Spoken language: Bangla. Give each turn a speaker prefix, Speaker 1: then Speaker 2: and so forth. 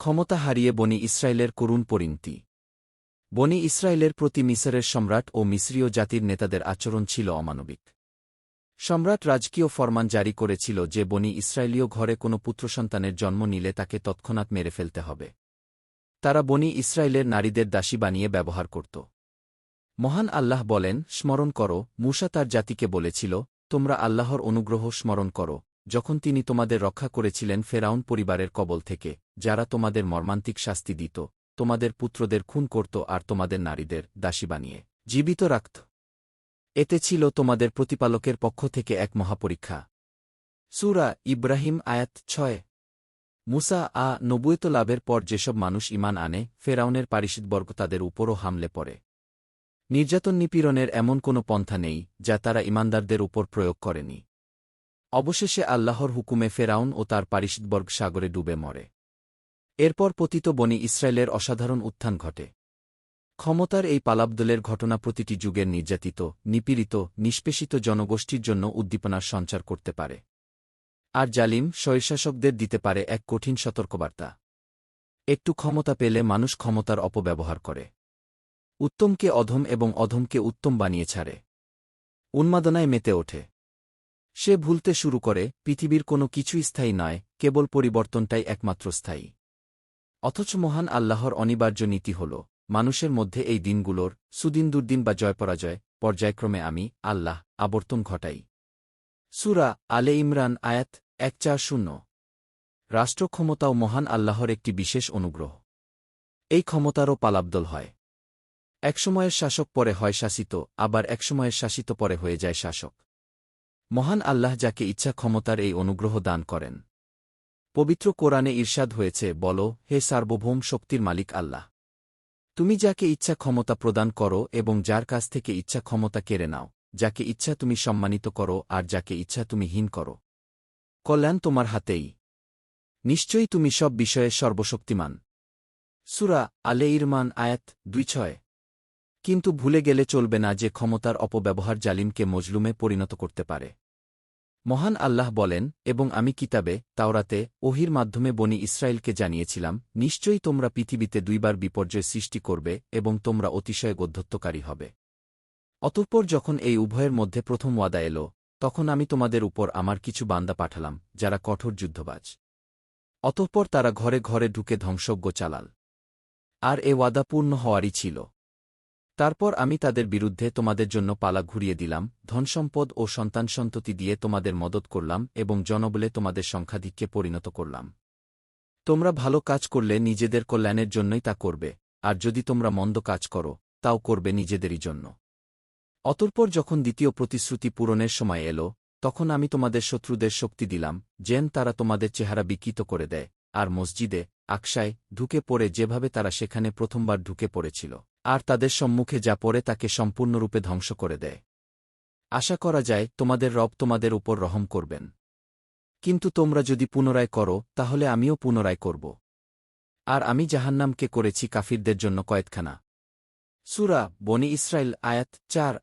Speaker 1: ক্ষমতা হারিয়ে বনি ইসরায়েলের করুণ পরিণতি। বনি ইসরায়েলের প্রতি মিসরের সম্রাট ও মিসরীয় জাতির নেতাদের আচরণ ছিল অমানবিক। সম্রাট রাজকীয় ফরমান জারি করেছিল যে বনি ইসরায়েলীয় ঘরে কোনো পুত্রসন্তানের জন্ম নিলে তাকে তৎক্ষণাৎ মেরে ফেলতে হবে। তারা বনি ইসরায়েলের নারীদের দাসী বানিয়ে ব্যবহার করত। মহান আল্লাহ বলেন, স্মরণ করো, মূসা তার জাতিকে বলেছিল, তোমরা আল্লাহর অনুগ্রহ স্মরণ করো যখন তিনি তোমাদের রক্ষা করেছিলেন ফেরাউন পরিবারের কবল থেকে, যারা তোমাদের মর্মান্তিক শাস্তি দিত, তোমাদের পুত্রদের খুন করত আর তোমাদের নারীদের দাসী বানিয়ে, জীবিত রাখত। এতে ছিল তোমাদের প্রতিপালকের পক্ষ থেকে এক মহাপরীক্ষা। সুরা ইব্রাহিম আয়াত ছয়। মুসা আ নবুয়ত লাভের পর যেসব মানুষ ইমান আনে, ফেরাউনের পারিষদবর্গ তাদের উপরও হামলে পড়ে। নির্যাতন নিপীড়নের এমন কোনো পন্থা নেই, যা তারা ইমানদারদের উপর প্রয়োগ করেনি। অবশেষে আল্লাহর হুকুমে ফেরাউন ও তার পারিষদবর্গ সাগরে ডুবে মরে। এরপর পতিত বনি ইসরায়েলের অসাধারণ উত্থান ঘটে। ক্ষমতার এই পালাবদলের ঘটনা প্রতিটি যুগের নির্যাতিত, নিপীড়িত, নিষ্পেষিত জনগোষ্ঠীর জন্য উদ্দীপনার সঞ্চার করতে পারে। আর জালিম স্বৈরশাসকদের দিতে পারে এক কঠিন সতর্কবার্তা। একটু ক্ষমতা পেলে মানুষ ক্ষমতার অপব্যবহার করে। উত্তমকে অধম এবং অধমকে উত্তম বানিয়ে ছাড়ে। উন্মাদনায় মেতে ওঠে। সে ভুলতে শুরু করে, পৃথিবীর কোনো কিছুই স্থায়ী নয়, কেবল পরিবর্তনটাই একমাত্র স্থায়ী। অথচ মহান আল্লাহর অনিবার্য নীতি হল, মানুষের মধ্যে এই দিনগুলোর, সুদিন দুর্দিন বা জয়পরাজয়, পর্যায়ক্রমে আমি, আল্লাহ, আবর্তন ঘটাই। সুরা আলে ইমরান আয়াত এক চার শূন্য। রাষ্ট্র ক্ষমতাও মহান আল্লাহর একটি বিশেষ অনুগ্রহ। এই ক্ষমতারও পালাবদল হয়। একসময়ের শাসক পরে হয় শাসিত, আবার একসময়ের শাসিত পরে হয়ে যায় শাসক। মহান আল্লাহ যাকে ইচ্ছা ক্ষমতার এই অনুগ্রহ দান করেন। পবিত্র কোরআনে ঈর্ষাদ হয়েছে, বল, হে সার্বভৌম শক্তির মালিক আল্লাহ। তুমি যাকে ইচ্ছা ক্ষমতা প্রদান করো এবং যার কাছ থেকে ইচ্ছা ক্ষমতা কেড়ে নাও, যাকে ইচ্ছা তুমি সম্মানিত করো আর যাকে ইচ্ছা তুমি হীন করো। কল্যাণ তোমার হাতেই। নিশ্চয়ই তুমি সব বিষয়ে সর্বশক্তিমান। সুরা আলে ইরমান আয়াত দুই ছয়। কিন্তু ভুলে গেলে চলবে না যে ক্ষমতার অপব্যবহার জালিমকে মজলুমে পরিণত করতে পারে। মহান আল্লাহ বলেন, এবং আমি কিতাবে, তাওরাতে, ওহির মাধ্যমে বনি ইসরায়েলকে জানিয়েছিলাম, নিশ্চয়ই তোমরা পৃথিবীতে দুইবার বিপর্যয় সৃষ্টি করবে এবং তোমরা অতিশয় গদ্ধত্বকারী হবে। অতঃপর যখন এই উভয়ের মধ্যে প্রথম ওয়াদা এল, তখন আমি তোমাদের উপর আমার কিছু বান্দা পাঠালাম, যারা কঠোর যুদ্ধবাজ। অতঃপর তারা ঘরে ঘরে ঢুকে ধ্বংসজ্ঞ চালাল। আর এ ওয়াদা পূর্ণ হওয়ারই ছিল। তারপর আমি তাদের বিরুদ্ধে তোমাদের জন্য পালা ঘুরিয়ে দিলাম, ধনসম্পদ ও সন্তান সন্ততি দিয়ে তোমাদের মদত করলাম এবং জনবলে তোমাদের সংখ্যাধিক্যে পরিণত করলাম। তোমরা ভালো কাজ করলে নিজেদের কল্যাণের জন্যই তা করবে, আর যদি তোমরা মন্দ কাজ করো, তাও করবে নিজেদেরই জন্য। অতঃপর যখন দ্বিতীয় প্রতিশ্রুতি পূরণের সময় এল, তখন আমি তোমাদের শত্রুদের শক্তি দিলাম, যেন তারা তোমাদের চেহারা বিকৃত করে দেয়, আর মসজিদে আকশায় ঢুকে পড়ে যেভাবে তারা সেখানে প্রথমবার ঢুকে পড়েছিল। আর তাদের সম্মুখে যা পড়ে তাকে সম্পূর্ণরূপে ধ্বংস করে দেয়। আশা করা যায়, তোমাদের রব তোমাদের উপর রহম করবেন। কিন্তু তোমরা যদি পুনরায় করো, তাহলে আমিও পুনরায় করব। আর আমি জাহান্নামকে করেছি কাফিরদের জন্য কয়েকখানা। সুরা বনি ইসরায়েল আয়াত চার।